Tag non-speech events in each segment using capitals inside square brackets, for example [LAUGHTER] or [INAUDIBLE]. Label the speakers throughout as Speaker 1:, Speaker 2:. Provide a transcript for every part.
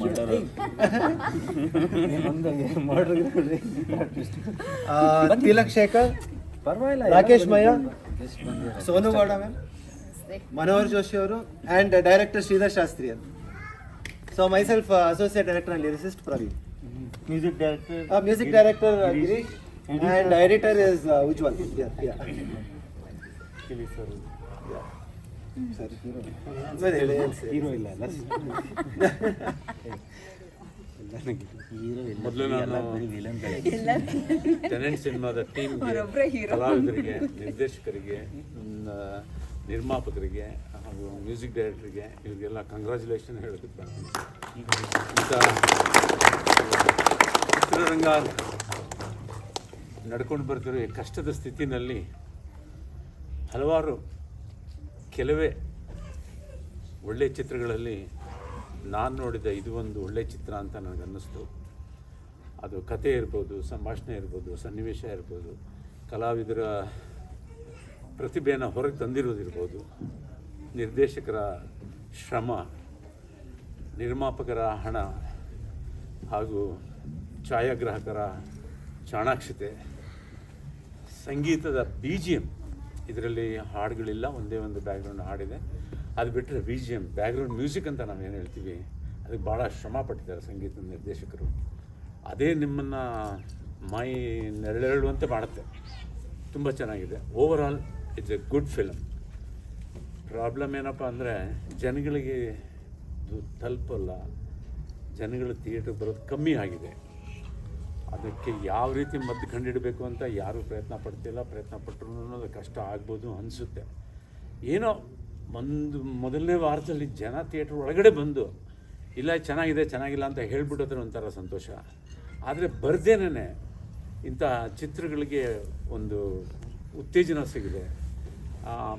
Speaker 1: ಮಾಡೋರು
Speaker 2: ಆ, ತಿಲಕ್ ಶೇಖರ್
Speaker 1: ಪರವಾಗಿಲ್ಲ
Speaker 2: ರಾಕೇಶ್ ಮಯ್ಯ ಸೋನು ಗೌಡ ಮ್ಯಾಮ್ ಮನೋಹರ್ ಜೋಶಿ ಅವರು ಆ್ಯಂಡ್ ಡೈರೆಕ್ಟರ್ ಶ್ರೀಧರ್ ಶಾಸ್ತ್ರಿ ಅಂತ. So myself associate director and lyricist Praveen.
Speaker 1: Music director
Speaker 2: music director Girish and editor is Ujwal
Speaker 1: hero. ಇಲ್ಲ ಅಲ್ಲ
Speaker 3: ಮೊದಲು ನಾನು ಟೆನೆಂಟ್ [LAUGHS] ಸಿನಿಮಾದ
Speaker 4: ಟೀಮ್.
Speaker 3: ಕಲಾವಿದರಿಗೆ ನಿರ್ದೇಶಕರಿಗೆ ನಿರ್ಮಾಪಕರಿಗೆ ಹಾಗೂ ಮ್ಯೂಸಿಕ್ ಡೈರೆಕ್ಟರ್ಗೆ ಇವರಿಗೆಲ್ಲ ಕಂಗ್ರ್ಯಾಚುಲೇಷನ್ ಹೇಳೋದಕ್ಕೆ ಬರ್ತೀನಿ ಇಂಥ ಚಿತ್ರರಂಗ ನಡ್ಕೊಂಡು ಬರ್ತಿರೋ ಈ ಕಷ್ಟದ ಸ್ಥಿತಿನಲ್ಲಿ ಹಲವಾರು ಕೆಲವೇ ಒಳ್ಳೆಯ ಚಿತ್ರಗಳಲ್ಲಿ ನಾನು ನೋಡಿದ ಇದು ಒಂದು ಒಳ್ಳೆಯ ಚಿತ್ರ ಅಂತ ನನಗೆ ಅನ್ನಿಸ್ತು ಅದು ಕತೆ ಇರ್ಬೋದು, ಸಂಭಾಷಣೆ ಇರ್ಬೋದು, ಸನ್ನಿವೇಶ ಇರ್ಬೋದು, ಕಲಾವಿದರ ಪ್ರತಿಭೆಯನ್ನು ಹೊರಗೆ ತಂದಿರೋದಿರ್ಬೋದು ನಿರ್ದೇಶಕರ ಶ್ರಮ, ನಿರ್ಮಾಪಕರ ಹಣ ಹಾಗೂ ಛಾಯಾಗ್ರಾಹಕರ ಚಾಣಾಕ್ಷತೆ, ಸಂಗೀತದ ಬಿ ಜಿ ಎಂ ಇದರಲ್ಲಿ ಹಾಡುಗಳಿಲ್ಲ, ಒಂದೇ ಒಂದು ಬ್ಯಾಕ್ಗ್ರೌಂಡ್ ಹಾಡಿದೆ. ಅದು ಬಿಟ್ಟರೆ B G M background music ಅಂತ ನಾವು ಏನು ಹೇಳ್ತೀವಿ ಅದಕ್ಕೆ ಭಾಳ ಶ್ರಮ ಪಟ್ಟಿದ್ದಾರೆ ಸಂಗೀತ ನಿರ್ದೇಶಕರು. ಅದೇ ನಿಮ್ಮನ್ನು ಮೈ ನೆರಳೆರಳುವಂತೆ ಮಾಡುತ್ತೆ. ತುಂಬ ಚೆನ್ನಾಗಿದೆ. Overall it's a good film problem ಏನಪ್ಪ ಅಂದರೆ, ಜನಗಳಿಗೆ ತಲುಪಲ್ಲ. ಜನಗಳು ಥಿಯೇಟ್ರಿಗೆ ಬರೋದು ಕಮ್ಮಿ ಆಗಿದೆ. ಅದಕ್ಕೆ ಯಾವ ರೀತಿ ಮದ್ದು ಕಂಡಿಡಬೇಕು ಅಂತ ಯಾರೂ ಪ್ರಯತ್ನ ಪಡ್ತಿಲ್ಲ. ಪ್ರಯತ್ನ ಪಟ್ಟರು ಅನ್ನೋದು ಕಷ್ಟ ಆಗ್ಬೋದು ಅನಿಸುತ್ತೆ. ಏನೋ ಒಂದು ಮೊದಲನೇ ವಾರದಲ್ಲಿ ಜನ ಥಿಯೇಟ್ರ್ ಒಳಗಡೆ ಬಂದು ಇಲ್ಲ ಚೆನ್ನಾಗಿದೆ ಚೆನ್ನಾಗಿಲ್ಲ ಅಂತ ಹೇಳ್ಬಿಟ್ಟೋದ್ರೆ ಒಂಥರ ಸಂತೋಷ. ಆದರೆ ಬರ್ದೇನೇ ಇಂಥ ಚಿತ್ರಗಳಿಗೆ ಒಂದು ಉತ್ತೇಜನ ಸಿಗಿದೆ. ಆ,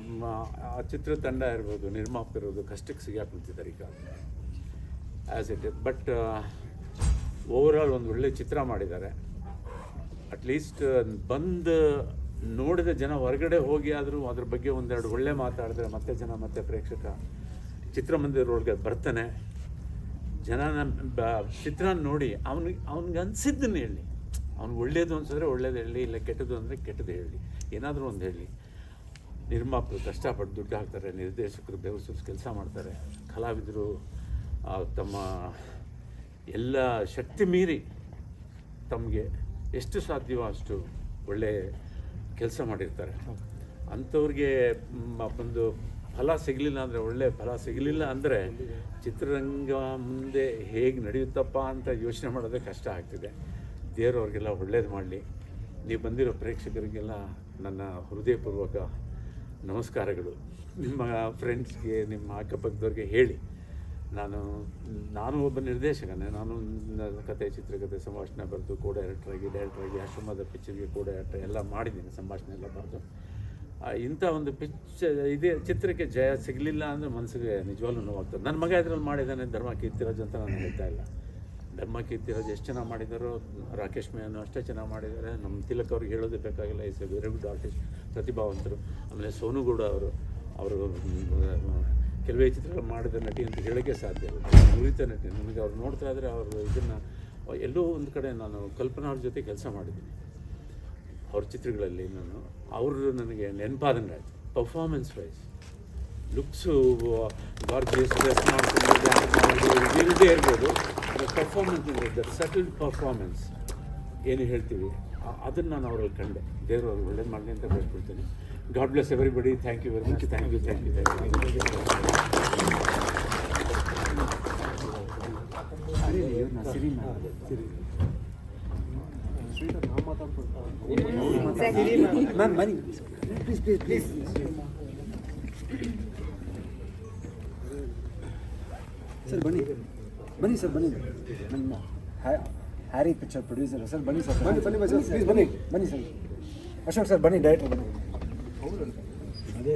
Speaker 3: ಚಿತ್ರ ತಂಡ ಇರ್ಬೋದು ನಿರ್ಮಾಪಕರು ಇರ್ಬೋದು ಕಷ್ಟಕ್ಕೆ ಸಿಗಾಕ್ಬಿಡ್ತಿದ್ದಾರೆ ಈಗ. ಆ್ಯಸ್ ಇಟ್ ಬಟ್ ಓವರಾಲ್ ಒಂದು ಒಳ್ಳೆ ಚಿತ್ರ ಮಾಡಿದ್ದಾರೆ. ಅಟ್ಲೀಸ್ಟ್ ಬಂದು ನೋಡಿದ ಜನ ಹೊರಗಡೆ ಹೋಗಿ ಆದರೂ ಅದ್ರ ಬಗ್ಗೆ ಒಂದೆರಡು ಒಳ್ಳೆ ಮಾತಾಡಿದ್ರೆ ಮತ್ತೆ ಜನ ಮತ್ತೆ ಪ್ರೇಕ್ಷಕ ಚಿತ್ರಮಂದಿರೊಳಗೆ ಬರ್ತಾನೆ. ಜನ ಚಿತ್ರ ನೋಡಿ ಅವನಿಗೆ ಅವ್ನಿಗೆ ಅನ್ಸಿದ್ದನ್ನು ಹೇಳಿ. ಅವ್ನಿಗೆ ಒಳ್ಳೇದು ಅನ್ಸಿದ್ರೆ ಒಳ್ಳೇದು ಹೇಳಿ, ಇಲ್ಲ ಕೆಟ್ಟದ್ದು ಅಂದರೆ ಕೆಟ್ಟದ್ದು ಹೇಳಿ. ಏನಾದರೂ ಒಂದು ಹೇಳಿ. ನಿರ್ಮಾಪಕರು ಕಷ್ಟಪಟ್ಟು ದುಡ್ಡು ಹಾಕ್ತಾರೆ, ನಿರ್ದೇಶಕರು ಬೆವಸು ಕೆಲಸ ಮಾಡ್ತಾರೆ. ಕಲಾವಿದರು ತಮ್ಮ ಎಲ್ಲ ಶಕ್ತಿ ಮೀರಿ ತಮಗೆ ಎಷ್ಟು ಸಾಧ್ಯವೋ ಅಷ್ಟು ಒಳ್ಳೆ ಕೆಲಸ ಮಾಡಿರ್ತಾರೆ. ಅಂಥವ್ರಿಗೆ ಒಂದು ಫಲ ಸಿಗಲಿಲ್ಲ ಅಂದರೆ, ಒಳ್ಳೆ ಫಲ ಸಿಗಲಿಲ್ಲ ಅಂದರೆ ಚಿತ್ರರಂಗ ಮುಂದೆ ಹೇಗೆ ನಡೆಯುತ್ತಪ್ಪ ಅಂತ ಯೋಚನೆ ಮಾಡೋದೇ ಕಷ್ಟ ಆಗ್ತಿದೆ. ದೇವರವ್ರಿಗೆಲ್ಲ ಒಳ್ಳೇದು ಮಾಡಲಿ. ನೀವು ಬಂದಿರೋ ಪ್ರೇಕ್ಷಕರಿಗೆಲ್ಲ ನನ್ನ ಹೃದಯಪೂರ್ವಕ ನಮಸ್ಕಾರಗಳು. ನಿಮ್ಮ ಫ್ರೆಂಡ್ಸ್ಗೆ ನಿಮ್ಮ ಅಕ್ಕಪಕ್ಕದವ್ರಿಗೆ ಹೇಳಿ. ನಾನು ನಾನು ಒಬ್ಬ ನಿರ್ದೇಶಕನೇ. ನಾನು ಕತೆ ಚಿತ್ರಕಥೆ ಸಂಭಾಷಣೆ ಬರೆದು ಕೋ ಡೈರೆಕ್ಟ್ರಾಗಿ ಡೈರೆಕ್ಟ್ರಾಗಿ ಆಶ್ರಮದ ಪಿಕ್ಚರ್ಗೆ ಕೋ ಡೈರೆಕ್ಟರ್ ಎಲ್ಲ ಮಾಡಿದ್ದೀನಿ, ಸಂಭಾಷಣೆ ಎಲ್ಲ ಬರೆದು. ಇಂಥ ಒಂದು ಪಿಕ್ಚ ಇದೇ ಚಿತ್ರಕ್ಕೆ ಜಯ ಸಿಗಲಿಲ್ಲ ಅಂದರೆ ಮನಸ್ಸಿಗೆ ನಿಜವಾಗ್ಲೂ ನೋವಾಗ್ತದೆ. ನನ್ನ ಮಗ ಇದ್ರಲ್ಲಿ ಮಾಡಿದ್ದಾನೆ ಧರ್ಮ ಕೀರ್ತಿರಾಜ್ ಅಂತ ನಾನು ಹೇಳ್ತಾ ಇಲ್ಲ. ಧರ್ಮ ಕೀರ್ತಿರಾಜ್ ಎಷ್ಟು ಚೆನ್ನಾಗಿ ಮಾಡಿದ್ದಾರೋ ರಾಕೇಶ್ ಮೇಯನ್ನು ಅಷ್ಟೇ ಚೆನ್ನಾಗಿ ಮಾಡಿದ್ದಾರೆ. ನಮ್ಮ ತಿಲಕ್ ಅವ್ರಿಗೆ ಹೇಳೋದೇ ಬೇಕಾಗಿಲ್ಲ is a very good artist ಪ್ರತಿಭಾವಂತರು. ಆಮೇಲೆ ಸೋನು ಗೌಡ ಅವರು ಅವರು ಕೆಲವೇ ಚಿತ್ರಗಳು ಮಾಡಿದ ನಟಿ ಅಂತ ಹೇಳೋಕ್ಕೆ ಸಾಧ್ಯ ನುರಿತ ನಟಿ. ನನಗೆ ಅವ್ರು ನೋಡ್ತಾ ಇದ್ದರೆ ಅವರು ಇದನ್ನು ಎಲ್ಲೋ ಒಂದು ಕಡೆ ನಾನು ಕಲ್ಪನಾ ಅವ್ರ ಜೊತೆ ಕೆಲಸ ಮಾಡಿದ್ದೀನಿ. ಅವ್ರ ಚಿತ್ರಗಳಲ್ಲಿ ನಾನು, ಅವರು ನನಗೆ ನೆನಪಾದಂಗೆ ಆಯಿತು. ಪರ್ಫಾರ್ಮೆನ್ಸ್ ವೈಸ್ ಲುಕ್ಸು ಡ್ರೆಸ್ ಇರ್ಬೋದು ಪರ್ಫಾರ್ಮೆನ್ಸ್ ದ ಸಟಲ್ ಪರ್ಫಾರ್ಮೆನ್ಸ್ ಏನು ಹೇಳ್ತೀವಿ? ಅದನ್ನು ನಾನು ಅವರಲ್ಲಿ ಕಂಡೆ. ದೇವರು ಒಳ್ಳೇದು ಮಾಡಲಿ ಅಂತ ಬೇಡ್ಕೊಳ್ತೀನಿ. God bless everybody thank you very much thank you thank you thank you
Speaker 1: Siri Siri ma'am ಬನ್ನಿ ಪ್ಲೀಸ್ ಪ್ಲೀಸ್ ಪ್ಲೀಸ್ ಸರ್ ಬನ್ನಿ ಬನ್ನಿ ಸರ್ ಬನ್ನಿ ನಮ್ಮ ha- Harry picture producer sir ಬನ್ನಿ ಸರ್ ಬನ್ನಿ ಬನ್ನಿ ಬನ್ನಿ ಪ್ಲೀಸ್ ಬನ್ನಿ ಬನ್ನಿ ಸರ್ ಅಶೋಕ್ ಸರ್ ಬನ್ನಿ ಡೈರೆಕ್ಟರ್ ಬನ್ನಿ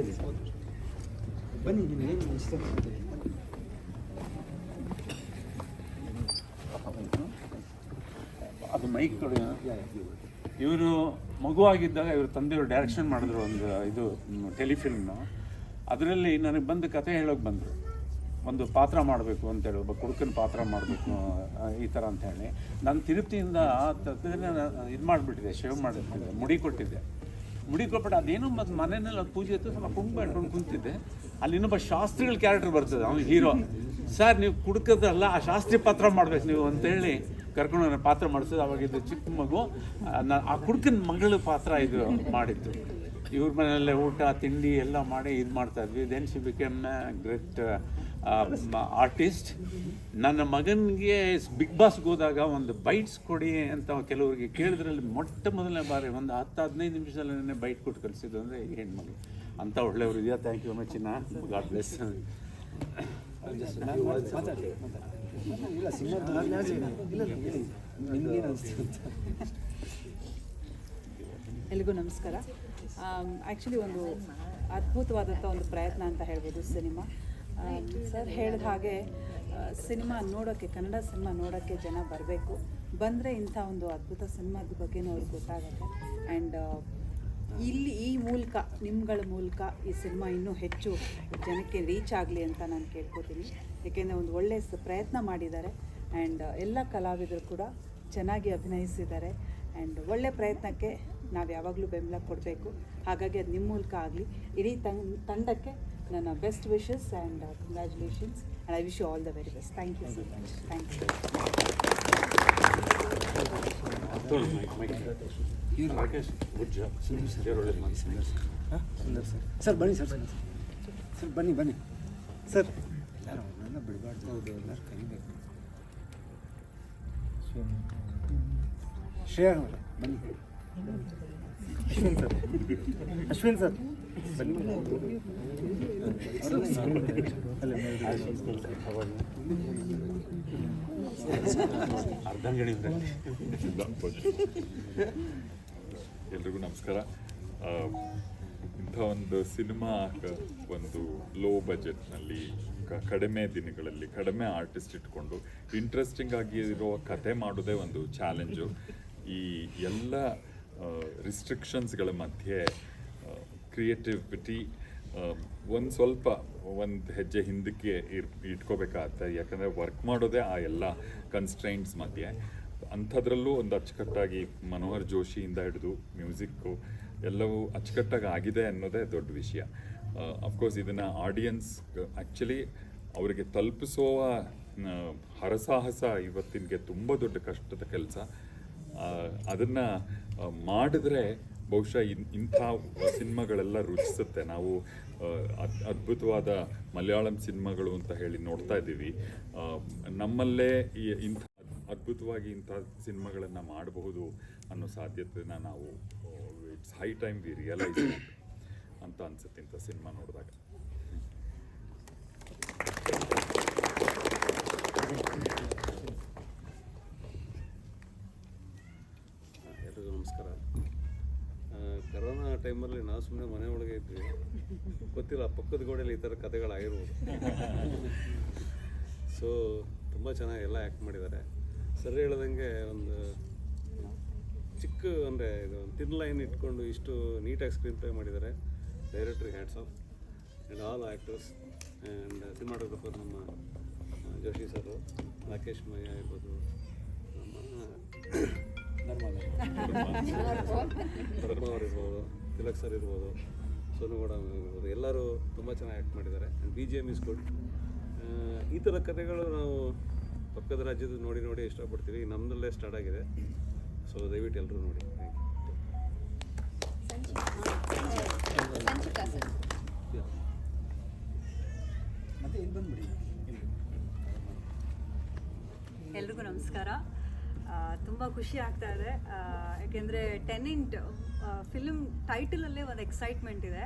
Speaker 1: ರೀ ಬನ್ನಿ
Speaker 3: ಅದು ಮೈಕ್ ತೊಡ ಇವರು ಮಗುವಾಗಿದ್ದಾಗ ಇವರು ತಂದೆಯವರು ಡೈರೆಕ್ಷನ್ ಮಾಡಿದ್ರು ಒಂದು ಇದು ಟೆಲಿಫಿಲ್ಮ್. ಅದರಲ್ಲಿ ನನಗೆ ಬಂದು ಕತೆ ಹೇಳೋಕೆ ಬಂದರು. ಒಂದು ಪಾತ್ರ ಮಾಡಬೇಕು ಅಂತೇಳಿ ಒಬ್ಬ ಕುಡುಕನ ಪಾತ್ರ ಮಾಡಬೇಕು ಈ ಥರ ಅಂತ ಹೇಳಿ. ನಾನು ತಿರುಪತಿಯಿಂದ ಇದು ಮಾಡಿಬಿಟ್ಟಿದೆ ಶೇವ್ ಮಾಡಿಬಿಟ್ಟಿದ್ದೆ, ಮುಡಿ ಕೊಟ್ಟಿದ್ದೆ. ಮುಡಿ ಕೊಟ್ಬಿಟ್ಟು ಅದೇನು ಮತ್ತು ಮನೆಯಲ್ಲಿ ಅದು ಪೂಜೆ ಇತ್ತು ಸ್ವಲ್ಪ ಕುಂಬ ಇಟ್ಕೊಂಡು ಕುಂತಿದ್ದೆ. ಅಲ್ಲಿ ಇನ್ನೊಬ್ಬ ಶಾಸ್ತ್ರಿಗಳ ಕ್ಯಾರೆಕ್ಟರ್ ಬರ್ತದೆ ಅವ್ನು ಹೀರೋ ಸರ್ ನೀವು ಕುಡ್ಕದ್ರಲ್ಲ ಆ ಶಾಸ್ತ್ರಿ ಪಾತ್ರ ಮಾಡ್ಬೇಕು ನೀವು ಅಂತೇಳಿ ಕರ್ಕೊಂಡು ನನ್ನ ಪಾತ್ರ ಮಾಡಿಸೋದು ಅವಾಗ ಚಿಕ್ಕ ಮಗು ಆ, ನಾ- ಆ ಕುಡ್ಕಿನ ಮಗಳ ಪಾತ್ರ ಇದು ಮಾಡಿದ್ದು. ಇವ್ರ ಮನೆಯಲ್ಲೇ ಊಟ ತಿಂಡಿ ಎಲ್ಲ ಮಾಡಿ ಇದು ಮಾಡ್ತಾ ಇದ್ವಿ then she became great artist ನನ್ನ ಮಗನಿಗೆ ಬಿಗ್ ಬಾಸ್ಗೆ ಹೋದಾಗ ಒಂದು ಬೈಟ್ಸ್ ಕೊಡಿ ಅಂತ ಕೆಲವರಿಗೆ ಕೇಳಿದ್ರಲ್ಲಿ ಮೊಟ್ಟ ಮೊದಲನೇ ಬಾರಿ ಒಂದು ಹತ್ತು, ಹದಿನೈದು ನಿಮಿಷದಲ್ಲಿ ನಿಮಿಷದಲ್ಲೇ ಬೈಟ್ ಕೊಟ್ಟು ಕಲಿಸಿದ್ದು ಅಂದರೆ ಹೆಣ್ಮಗಳು. ಅಂಥ ಒಳ್ಳೆಯವರು ಇದೆಯಾ? ಥ್ಯಾಂಕ್ ಯು ಮಚ್ ಇನ್ನ ಗಾಡ್ ಬ್ಲೆಸ್
Speaker 4: ಎಲ್ರಿಗೂ ನಮಸ್ಕಾರ. ಆ್ಯಕ್ಚುಲಿ ಒಂದು ಅದ್ಭುತವಾದಂಥ ಒಂದು ಪ್ರಯತ್ನ ಅಂತ ಹೇಳ್ಬೋದು ಸಿನಿಮಾ. ಸರ್ ಹೇಳಿದ ಹಾಗೆ ಸಿನಿಮಾ ನೋಡೋಕ್ಕೆ ಕನ್ನಡ ಸಿನಿಮಾ ನೋಡೋಕ್ಕೆ ಜನ ಬರಬೇಕು. ಬಂದರೆ ಇಂಥ ಒಂದು ಅದ್ಭುತ ಸಿನಿಮಾದ ಬಗ್ಗೆನೂ ಅವ್ರಿಗೆ ಗೊತ್ತಾಗುತ್ತೆ. ಆ್ಯಂಡ್ ಇಲ್ಲಿ ಈ ಮೂಲಕ, ನಿಮ್ಗಳ ಮೂಲಕ ಈ ಸಿನಿಮಾ ಇನ್ನೂ ಹೆಚ್ಚು ಜನಕ್ಕೆ ರೀಚ್ ಆಗಲಿ ಅಂತ ನಾನು ಕೇಳ್ಕೊತೀನಿ. ಏಕೆಂದರೆ ಒಂದು ಒಳ್ಳೆಯ ಪ್ರಯತ್ನ ಮಾಡಿದ್ದಾರೆ. ಆ್ಯಂಡ್ ಎಲ್ಲ ಕಲಾವಿದರು ಕೂಡ ಚೆನ್ನಾಗಿ ಅಭಿನಯಿಸಿದ್ದಾರೆ. ಆ್ಯಂಡ್ ಒಳ್ಳೆ ಪ್ರಯತ್ನಕ್ಕೆ ನಾವು ಯಾವಾಗಲೂ ಬೆಂಬಲ ಕೊಡಬೇಕು. ಹಾಗಾಗಿ ಅದು ನಿಮ್ಮ ಮೂಲಕ ಆಗಲಿ. ಇಡೀ ತಂಡ ತಂಡಕ್ಕೆ ನನ್ನ best wishes and congratulations and I wish you all the very best thank you so much thank you
Speaker 3: Rakesh good job ಒಳ್ಳೆ ಮನಸ್ಸು
Speaker 1: ಹಾಂ ಸುಂದರ್ ಸರ್ ಸರ್ ಬನ್ನಿ ಸರ್ ಸರ್ ಸರ್ ಬನ್ನಿ ಬನ್ನಿ ಸರ್ ಎಲ್ಲರೂ ಅವ್ರನ್ನೆಲ್ಲ ಬಿಡಬಾರ್ದು. ಹೌದು. ಎಲ್ಲರೂ ಕರಿಬೇಕು. ಶ್ರೇಯಾ ಅವರೇ ಬನ್ನಿ. ಅಶ್ವಿನ್ ಸರ್
Speaker 5: ಎಲ್ರಿಗೂ ನಮಸ್ಕಾರ. ಇಂಥ ಒಂದು ಸಿನಿಮಾ ಒಂದು ಲೋ ಬಜೆಟ್ನಲ್ಲಿ ಕಡಿಮೆ ದಿನಗಳಲ್ಲಿ ಕಡಿಮೆ ಆರ್ಟಿಸ್ಟ್ ಇಟ್ಕೊಂಡು ಇಂಟ್ರೆಸ್ಟಿಂಗ್ ಆಗಿ ಇರುವ ಕತೆ ಮಾಡೋದೇ ಒಂದು ಚಾಲೆಂಜು ಈ ಎಲ್ಲ ರಿಸ್ಟ್ರಿಕ್ಷನ್ಸ್ಗಳ ಮಧ್ಯೆ ಕ್ರಿಯೇಟಿವಿಟಿ ಒಂದು ಸ್ವಲ್ಪ ಒಂದು ಹೆಜ್ಜೆ ಹಿಂದಕ್ಕೆ ಇರ್, ಇಟ್ಕೋಬೇಕಾಗತ್ತೆ. ಯಾಕಂದರೆ ವರ್ಕ್ ಮಾಡೋದೇ ಆ ಎಲ್ಲ ಕನ್ಸ್ಟ್ರೈಂಟ್ಸ್ ಮಧ್ಯೆ. ಅಂಥದ್ರಲ್ಲೂ ಒಂದು ಅಚ್ಚುಕಟ್ಟಾಗಿ ಮನೋಹರ್ ಜೋಶಿಯಿಂದ ಹಿಡಿದು ಮ್ಯೂಸಿಕ್ಕು ಎಲ್ಲವೂ ಅಚ್ಚುಕಟ್ಟಾಗಿ ಆಗಿದೆ ಅನ್ನೋದೇ ದೊಡ್ಡ ವಿಷಯ. ಅಫ್ಕೋರ್ಸ್ ಇದನ್ನು ಆಡಿಯನ್ಸ್ ಆ್ಯಕ್ಚುಲಿ ಅವರಿಗೆ ತಲುಪಿಸುವ ಹರಸಾಹಸ ಇವತ್ತಿನಗೆ ತುಂಬ ದೊಡ್ಡ ಕಷ್ಟದ ಕೆಲಸ. ಅದನ್ನು ಮಾಡಿದ್ರೆ ಬಹುಶಃ ಇನ್, ಇಂಥ ಸಿನಿಮಾಗಳೆಲ್ಲ ರುಚಿಸುತ್ತೆ. ನಾವು ಅದ್- ಅದ್ಭುತವಾದ ಮಲಯಾಳಂ ಸಿನಿಮಾಗಳು ಅಂತ ಹೇಳಿ ನೋಡ್ತಾ ಇದ್ದೀವಿ. ನಮ್ಮಲ್ಲೇ ಈ ಇಂಥ ಅದ್ಭುತವಾಗಿ ಇಂಥ ಸಿನಿಮಾಗಳನ್ನು ಮಾಡಬಹುದು ಅನ್ನೋ ಸಾಧ್ಯತೆನ ನಾವು it's high time we realise ಅಂತ ಅನ್ಸುತ್ತೆ ಇಂಥ ಸಿನಿಮಾ ನೋಡಿದಾಗ
Speaker 6: ಎಲ್ರಿಗೂ ನಮಸ್ಕಾರ ಆ, ಕರೋನಾ ಟೈಮಲ್ಲಿ ನಾವು ಸುಮ್ಮನೆ ಮನೆ ಒಳಗೆ ಇದ್ವಿ. ಗೊತ್ತಿಲ್ಲ ಪಕ್ಕದ ಗೋಡೆಯಲ್ಲಿ ಈ ಥರ ಕಥೆಗಳಾಗಿರ್ಬೋದು. ಸೊ ತುಂಬ ಚೆನ್ನಾಗಿ ಎಲ್ಲ ಆ್ಯಕ್ಟ್ ಮಾಡಿದ್ದಾರೆ. ಸರಿ ಹೇಳ್ದಂಗೆ ಒಂದು ಚಿಕ್ಕ ಅಂದರೆ ಇದು ತಿನ್ ಲೈನ್ ಇಟ್ಕೊಂಡು ಇಷ್ಟು ನೀಟಾಗಿ ಸ್ಕ್ರೀನ್ ಪ್ಲೇ ಮಾಡಿದ್ದಾರೆ. Director hands off and all actors and cinematographer ನಮ್ಮ ಜೋಶಿ ಸರು ರಾಕೇಶ್ ಮಯ್ಯ ಇರ್ಬೋದು ನಮ್ಮ ಧರ್ಮ ಇರ್ಬೋದು. ತಿಲಕ್ ಸರ್ ಇರ್ಬೋದು ಸೋನುಗೌಡ ಇರ್ಬೋದು ಎಲ್ಲರೂ ತುಂಬ ಚೆನ್ನಾಗಿ ಆ್ಯಕ್ಟ್ ಮಾಡಿದ್ದಾರೆ. And B G M is good ಈ ಥರ ಕಥೆಗಳು ನಾವು ಪಕ್ಕದ ರಾಜ್ಯದ ನೋಡಿ ನೋಡಿ ಇಷ್ಟಪಡ್ತೀವಿ. ನಮ್ಮದಲ್ಲೇ ಸ್ಟಾರ್ಟ್ ಆಗಿದೆ. ಸೊ ದಯವಿಟ್ಟು ಎಲ್ಲರೂ ನೋಡಿ. ಥ್ಯಾಂಕ್ ಯು
Speaker 7: ಎಲ್ರಿಗೂ ನಮಸ್ಕಾರ. ತುಂಬ ಖುಷಿ ಆಗ್ತಾ ಇದೆ. ಯಾಕೆಂದರೆ ಟೆನೆಂಟ್ ಫಿಲ್ಮ್ ಟೈಟಲಲ್ಲೇ ಒಂದು ಎಕ್ಸೈಟ್ಮೆಂಟ್ ಇದೆ.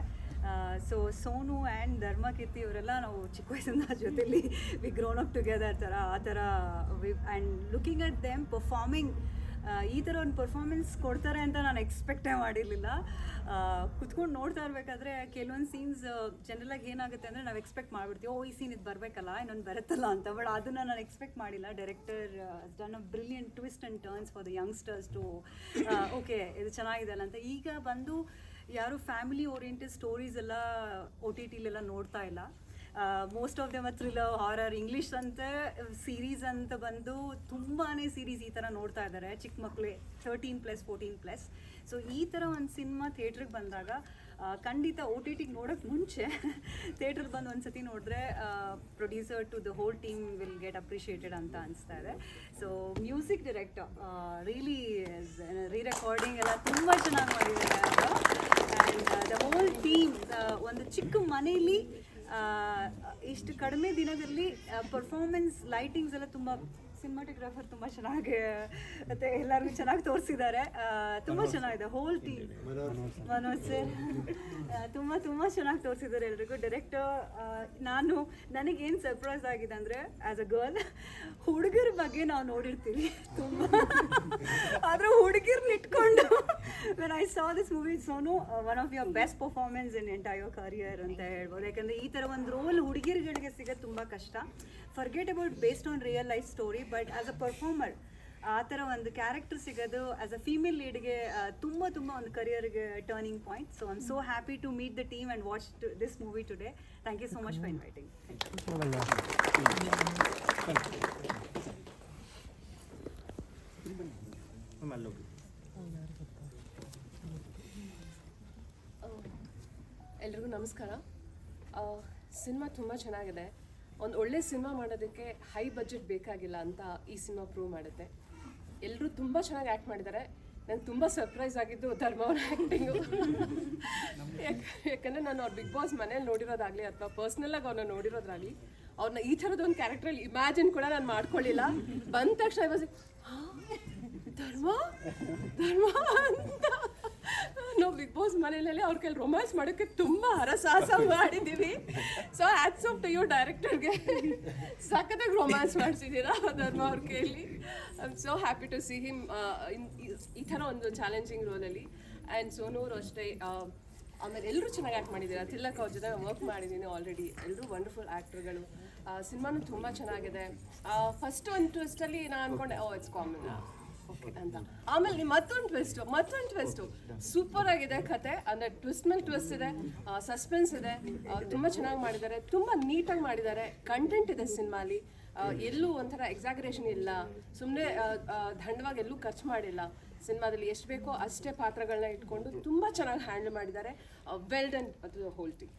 Speaker 7: ಸೊ ಸೋನು ಆ್ಯಂಡ್ ಧರ್ಮಕೀರ್ತಿ ಇವರೆಲ್ಲ ನಾವು ಚಿಕ್ಕ ವಯಸ್ಸಿಂದ ಜೊತೆಲಿ ವಿ ಗ್ರೋನ್ ಅಪ್ ಟುಗೆದರ್ ಥರ, ಆ ಥರ we and looking at them performing ಈ ಥರ ಒಂದು ಪರ್ಫಾರ್ಮೆನ್ಸ್ ಕೊಡ್ತಾರೆ ಅಂತ ನಾನು ಎಕ್ಸ್ಪೆಕ್ಟೇ ಮಾಡಿರಲಿಲ್ಲ. ಕುತ್ಕೊಂಡು ನೋಡ್ತಾ ಇರಬೇಕಾದ್ರೆ ಕೆಲವೊಂದು ಸೀನ್ಸ್ ಜನರಲಾಗಿ ಏನಾಗುತ್ತೆ ಅಂದರೆ ನಾವು ಎಕ್ಸ್ಪೆಕ್ಟ್ ಮಾಡಿಬಿಡ್ತೀವಿ, ಓ, ಈ ಸೀನ್ ಇದು ಬರಬೇಕಲ್ಲ, ಇನ್ನೊಂದು ಬರುತ್ತಲ್ಲ ಅಂತ. ಬಟ್ ಅದನ್ನು ನಾನು ಎಕ್ಸ್ಪೆಕ್ಟ್ ಮಾಡಿಲ್ಲ. Director done a brilliant twist and turns for the youngsters to okay ಇದು ಚೆನ್ನಾಗಿದೆ ಅಂತ. ಈಗ ಬಂದು ಯಾರು ಫ್ಯಾಮಿಲಿ ಓರಿಯೆಂಟೆಡ್ ಸ್ಟೋರೀಸ್ ಎಲ್ಲ ಒ ಟಿ ಟಿಲೆಲ್ಲ ನೋಡ್ತಾ ಇಲ್ಲ. Most of them thriller horror English ಅಂತ ಸೀರೀಸ್ ಅಂತ ಬಂದು ತುಂಬಾ ಸೀರೀಸ್ ಈ ಥರ ನೋಡ್ತಾ ಇದ್ದಾರೆ. ಚಿಕ್ಕ ಮಕ್ಕಳು thirteen plus fourteen plus so ಈ ಥರ ಒಂದು ಸಿನಿಮಾ ಥಿಯೇಟ್ರಿಗೆ ಬಂದಾಗ ಖಂಡಿತ ಓ ಟಿ ಟಿಗೆ ನೋಡೋಕ್ಕೆ ಮುಂಚೆ ಥಿಯೇಟ್ರಿಗೆ ಬಂದು ಒಂದು ಸತಿ ನೋಡಿದ್ರೆ producer to the whole team will get appreciated ಅಂತ ಅನಿಸ್ತಾ ಇದೆ. So music director really re recording ಎಲ್ಲ ತುಂಬ ಚೆನ್ನಾಗಿ ಮಾಡಿದ್ದಾರೆ. ಆ್ಯಂಡ್ ದ ಹೋಲ್ ಟೀಮ್ ಒಂದು ಚಿಕ್ಕ ಮನೆಯಲ್ಲಿ ಇಷ್ಟು ಕಡಿಮೆ ದಿನದಲ್ಲಿ ಪರ್ಫಾರ್ಮೆನ್ಸ್ ಲೈಟಿಂಗ್ಸ್ ಎಲ್ಲ ತುಂಬ ಸಿನಿಮಾಟೋಗ್ರಾಫರ್ ತುಂಬ ಚೆನ್ನಾಗಿ ಮತ್ತೆ ಎಲ್ಲರಿಗೂ ಚೆನ್ನಾಗಿ ತೋರಿಸಿದ್ದಾರೆ. ತುಂಬ ಚೆನ್ನಾಗಿದೆ ಹೋಲ್ ಟೀಮ್ ಮನೋಜ್ ಸರ್. ತುಂಬ ತುಂಬ ಚೆನ್ನಾಗಿ ತೋರಿಸಿದ್ದಾರೆ ಎಲ್ರಿಗೂ. ಡೈರೆಕ್ಟರ್ ನಾನು ನನಗೆ ಏನು ಸರ್ಪ್ರೈಸ್ ಆಗಿದೆ ಅಂದರೆ ಆ್ಯಸ್ ಅ ಗರ್ಲ್ ಹುಡುಗರ ಬಗ್ಗೆ ನಾವು ನೋಡಿರ್ತೀವಿ. ತುಂಬ. ಆದರೂ ಹುಡುಗಿರ್ನ ಇಟ್ಕೊಂಡು. When I saw this movie Sonu one of your best performance in entire career ಅಂತ ಹೇಳ್ಬೋದು. ಯಾಕಂದರೆ ಈ ಥರ ಒಂದು ರೋಲ್ ಹುಡುಗಿರ್ಗಳಿಗೆ ಸಿಗೋದು ತುಂಬ ಕಷ್ಟ. Forget about based on real life story but as a performer ಆ ಥರ ಒಂದು ಕ್ಯಾರೆಕ್ಟರ್ ಸಿಗೋದು ಆಸ್ ಅ ಫೀಮೇಲ್ ಲೀಡ್ಗೆ ತುಂಬ ತುಂಬ ಒಂದು ಕರಿಯರ್ಗೆ turning point so I'm so happy to meet the team and watch this movie today thank you so much for inviting
Speaker 8: ಎಲ್ರಿಗೂ ನಮಸ್ಕಾರ. Cinema ತುಂಬ ಚೆನ್ನಾಗಿದೆ. ಒಂದು ಒಳ್ಳೆ ಸಿನಿಮಾ ಮಾಡೋದಕ್ಕೆ ಹೈ ಬಜೆಟ್ ಬೇಕಾಗಿಲ್ಲ ಅಂತ ಈ ಸಿನಿಮಾ ಪ್ರೂವ್ ಮಾಡುತ್ತೆ. ಎಲ್ಲರೂ ತುಂಬ ಚೆನ್ನಾಗಿ ಆ್ಯಕ್ಟ್ ಮಾಡಿದ್ದಾರೆ. ನಂಗೆ ತುಂಬ ಸರ್ಪ್ರೈಸ್ ಆಗಿದ್ದು ಧರ್ಮ ಅವ್ರ ಆ್ಯಕ್ಟಿಂಗು ಯಾಕಂದರೆ ನಾನು ಅವ್ರ ಬಿಗ್ ಬಾಸ್ ಮನೇಲಿ ನೋಡಿರೋದಾಗಲಿ ಅಥವಾ ಪರ್ಸ್ನಲಾಗಿ ಅವ್ರನ್ನ ನೋಡಿರೋದಾಗಲಿ ಅವ್ರನ್ನ ಈ ಥರದ ಒಂದು ಕ್ಯಾರೆಕ್ಟ್ರಲ್ಲಿ ಇಮ್ಯಾಜಿನ್ ಕೂಡ ನಾನು ಮಾಡ್ಕೊಳ್ಳಿಲ್ಲ. ಬಂದ ತಕ್ಷಣ ಧರ್ಮ? ಧರ್ಮ? ಅಂತ. ನಾವು ಬಿಗ್ ಬಾಸ್ ಮನೆಯಲ್ಲಿ ಅವ್ರ ಕೈಲಿ ರೊಮ್ಯಾನ್ಸ್ ಮಾಡೋಕ್ಕೆ ತುಂಬ ಹರಸಾಹಸ ಮಾಡಿದ್ದೀವಿ so hats off to you ಡೈರೆಕ್ಟರ್ಗೆ ಸಖತ್ತಾಗಿ ರೊಮ್ಯಾನ್ಸ್ ಮಾಡಿಸಿದ್ದೀರಾ ಧರ್ಮ ಅವ್ರ ಕೈಲಿ I am so happy to see him ಈ ಥರ ಒಂದು ಚಾಲೆಂಜಿಂಗ್ ರೋಲಲ್ಲಿ ಆ್ಯಂಡ್ ಸೋನೂರು ಅಷ್ಟೇ ಆಮೇಲೆ ಎಲ್ಲರೂ ಚೆನ್ನಾಗಿ ಆ್ಯಕ್ಟ್ ಮಾಡಿದ್ದೀರಾ ತಿಲಕ್ ಅವ್ರ ಜೊತೆ ವರ್ಕ್ ಮಾಡಿದ್ದೀನಿ ಆಲ್ರೆಡಿ ಎಲ್ಲರೂ ವಂಡರ್ಫುಲ್ ಆ್ಯಕ್ಟ್ರ್ಗಳು ಸಿನಿಮಾನು ತುಂಬ ಚೆನ್ನಾಗಿದೆ. ಫಸ್ಟ್ ಒಂದು ಟ್ವಿಸ್ಟಲ್ಲಿ ನಾನು ಅನ್ಕೊಂಡೆ ಓ ಇಟ್ಸ್ ಕಾಮನ್ ಅಂತ. ಆಮೇಲೆ ನಿಮ್ಮ ಮತ್ತೊಂದು ಟ್ವಿಸ್ಟ್ ಮತ್ತೊಂದು ಟ್ವಿಸ್ಟ್ ಸೂಪರ್ ಆಗಿದೆ ಕತೆ, ಅಂದರೆ ಟ್ವಿಸ್ಟ್ ಮೇಲೆ ಟ್ವಿಸ್ಟ್ ಇದೆ ಸಸ್ಪೆನ್ಸ್ ಇದೆ ತುಂಬಾ ಚೆನ್ನಾಗಿ ಮಾಡಿದ್ದಾರೆ, ತುಂಬ ನೀಟಾಗಿ ಮಾಡಿದ್ದಾರೆ. ಕಂಟೆಂಟ್ ಇದೆ ಸಿನಿಮಾಲಿ. ಎಲ್ಲೂ ಒಂಥರ ಎಕ್ಸಾಗ್ರೇಷನ್ ಇಲ್ಲ. ಸುಮ್ಮನೆ ದಂಡವಾಗಿ ಎಲ್ಲೂ ಖರ್ಚು ಮಾಡಿಲ್ಲ. ಸಿನಿಮಾದಲ್ಲಿ ಎಷ್ಟು ಬೇಕೋ ಅಷ್ಟೇ ಪಾತ್ರಗಳನ್ನ ಇಟ್ಕೊಂಡು ತುಂಬ ಚೆನ್ನಾಗಿ ಹ್ಯಾಂಡಲ್ ಮಾಡಿದ್ದಾರೆ. ವೆಲ್ ಡನ್ ಅದು ಹೋಲ್ ಟೀಮ್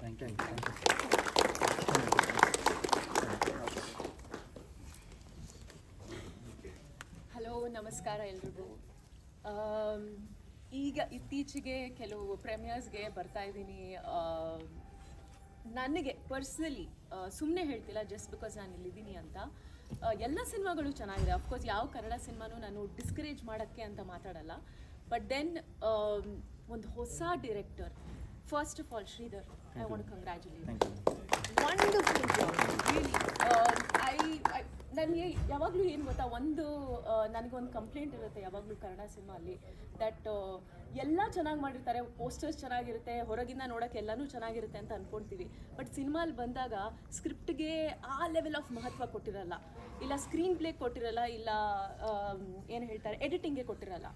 Speaker 8: ಹಲೋ ನಮಸ್ಕಾರ ಎಲ್ರಿಗೂ. ಈಗ ಇತ್ತೀಚೆಗೆ ಕೆಲವು ಪ್ರೆಮಿಯರ್ಸ್ಗೆ ಬರ್ತಾ ಇದ್ದೀನಿ. ನನಗೆ ಪರ್ಸ್ನಲಿ ಸುಮ್ಮನೆ ಹೇಳ್ತಿಲ್ಲ ಜಸ್ಟ್ ಬಿಕಾಸ್ ನಾನು ಇಲ್ಲಿದ್ದೀನಿ ಅಂತ. ಎಲ್ಲ ಸಿನಿಮಾಗಳು ಚೆನ್ನಾಗಿದೆ. ಅಫ್ಕೋರ್ಸ್ ಯಾವ ಕನ್ನಡ ಸಿನಿಮಾನೂ ನಾನು ಡಿಸ್ಕರೇಜ್ ಮಾಡೋಕ್ಕೆ ಅಂತ ಮಾತಾಡಲ್ಲ. ಬಟ್ ದೆನ್ ಒಂದು ಹೊಸ director first of all Shridhar I want congratulate wonderful really I ನನಗೆ ಯಾವಾಗಲೂ ಏನು ಗೊತ್ತಾ, ಒಂದು ನನಗೊಂದು ಕಂಪ್ಲೇಂಟ್ ಇರುತ್ತೆ ಯಾವಾಗಲೂ ಕನ್ನಡ ಸಿನಿಮಾಲಿ ದಟ್ ಎಲ್ಲ ಚೆನ್ನಾಗಿ ಮಾಡಿರ್ತಾರೆ ಪೋಸ್ಟರ್ಸ್ ಚೆನ್ನಾಗಿರುತ್ತೆ, ಹೊರಗಿಂದ ನೋಡೋಕೆ ಎಲ್ಲನೂ ಚೆನ್ನಾಗಿರುತ್ತೆ ಅಂತ ಅಂದ್ಕೊಳ್ತೀವಿ ಬಟ್ ಸಿನಿಮಾಲಿ ಬಂದಾಗ ಸ್ಕ್ರಿಪ್ಟ್ಗೆ ಆ ಲೆವೆಲ್ ಆಫ್ ಮಹತ್ವ ಕೊಟ್ಟಿರಲ್ಲ. ಇಲ್ಲ ಸ್ಕ್ರೀನ್ ಪ್ಲೇ ಕೊಟ್ಟಿರಲ್ಲ, ಇಲ್ಲ ಏನು ಹೇಳ್ತಾರೆ ಎಡಿಟಿಂಗ್ಗೆ ಕೊಟ್ಟಿರಲ್ಲ.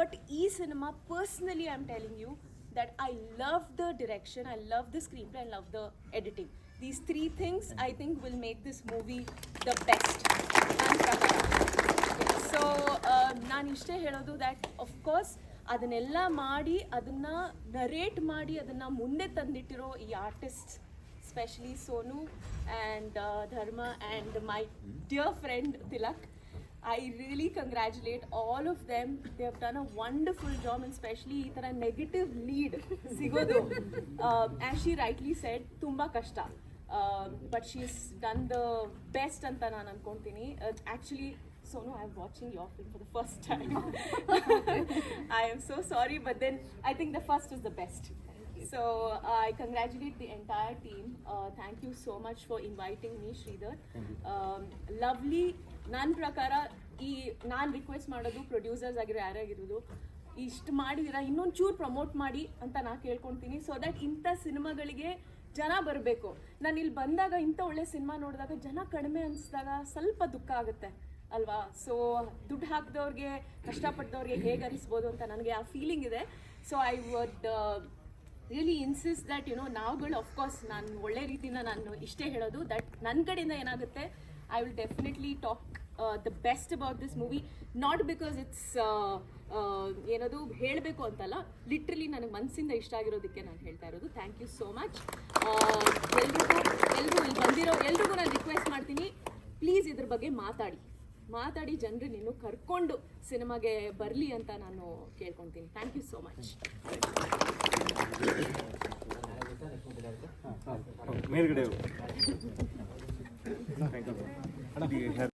Speaker 8: ಬಟ್ ಈ cinema personally I am telling you that I love the direction I love the screenplay I love the editing. These three things, I think, will make this movie the best. So ನಾನು ಇಷ್ಟೇ ಹೇಳೋದು that of course ಅದನ್ನೆಲ್ಲ ಮಾಡಿ, ಅದನ್ನು narrate ಮಾಡಿ, ಅದನ್ನು ಮುಂದೆ ತಂದಿಟ್ಟಿರೋ ಈ artist specially Sonu and Dharma and my dear friend Tilak I really congratulate all of them. They have done a wonderful job, and especially ಈ ಥರ ನೆಗೆಟಿವ್ ಲೀಡ್ ಸಿಗೋದು ಆ್ಯಸ್ ಶಿ ರೈಟ್ಲಿ ಸೆಡ್ ತುಂಬ ಕಷ್ಟ but she is done the best ಅಂತ ನಾನು ಅನ್ಕೊತೀನಿ actually Sonu I am watching your film for the first time I am so sorry but then I think the first is the best So I congratulate the entire team. Uh, thank you so much for inviting me, Sridhar. ನನ್ನ ಪ್ರಕಾರ ಈ ನಾನು request ಮಾಡೋದು producers ಆಗಿರೋ ಯಾರಾಗಿರೋದು ಇಷ್ಟು ಮಾಡಿದಿರಾ ಇನ್ನೊಂದು ಚೂರು promote ಮಾಡಿ ಅಂತ ನಾನು ಕೇಳ್ಕೊಳ್ತೀನಿ ಸೊ ದಟ್ ಇಂಥ ಸಿನಿಮಾಗಳಿಗೆ ಜನ ಬರಬೇಕು. ನಾನು ಇಲ್ಲಿ ಬಂದಾಗ ಇಂಥ ಒಳ್ಳೆ ಸಿನಿಮಾ ನೋಡಿದಾಗ ಜನ ಕಡಿಮೆ ಅನಿಸಿದಾಗ ಸ್ವಲ್ಪ ದುಃಖ ಆಗುತ್ತೆ ಅಲ್ವಾ? ಸೊ ದುಡ್ಡು ಹಾಕಿದವ್ರಿಗೆ ಕಷ್ಟಪಟ್ಟವ್ರಿಗೆ ಹೇಗೆ ಅನಿಸ್ಬೋದು ಅಂತ ನನಗೆ ಆ ಫೀಲಿಂಗ್ ಇದೆ. So I would really insist that you know ನಾವುಗಳು ಅಫ್ಕೋರ್ಸ್ ನಾನು ಒಳ್ಳೆ ರೀತಿಯಿಂದ ನಾನು ಇಷ್ಟೇ ಹೇಳೋದು ದಟ್ ನನ್ನ ಕಡೆಯಿಂದ ಏನಾಗುತ್ತೆ I will definitely talk the best about this movie not because it's ಏನದು ಹೇಳಬೇಕು ಅಂತಲ್ಲ ಲಿಟ್ರಲಿ ನನಗೆ ಮನಸ್ಸಿಂದ ಇಷ್ಟ ಆಗಿರೋದಕ್ಕೆ ನಾನು ಹೇಳ್ತಾ ಇರೋದು. ಥ್ಯಾಂಕ್ ಯು ಸೋ ಮಚ್ ಎಲ್ರಿಗೂ ಎಲ್ರಿಗೂ ಇಲ್ಲಿ ಬಂದಿರೋ, ಎಲ್ರಿಗೂ ನಾನು ರಿಕ್ವೆಸ್ಟ್ ಮಾಡ್ತೀನಿ. ಪ್ಲೀಸ್ ಇದ್ರ ಬಗ್ಗೆ ಮಾತಾಡಿ. ಮಾತಾಡಿ ಜನರು ನೀನು ಕರ್ಕೊಂಡು ಸಿನಿಮಾಗೆ ಬರಲಿ ಅಂತ ನಾನು ಕೇಳ್ಕೊತೀನಿ. ಥ್ಯಾಂಕ್ ಯು ಸೋ ಮಚ್
Speaker 2: ಮೇಲ್ಗಡೆ ಹೋಗು.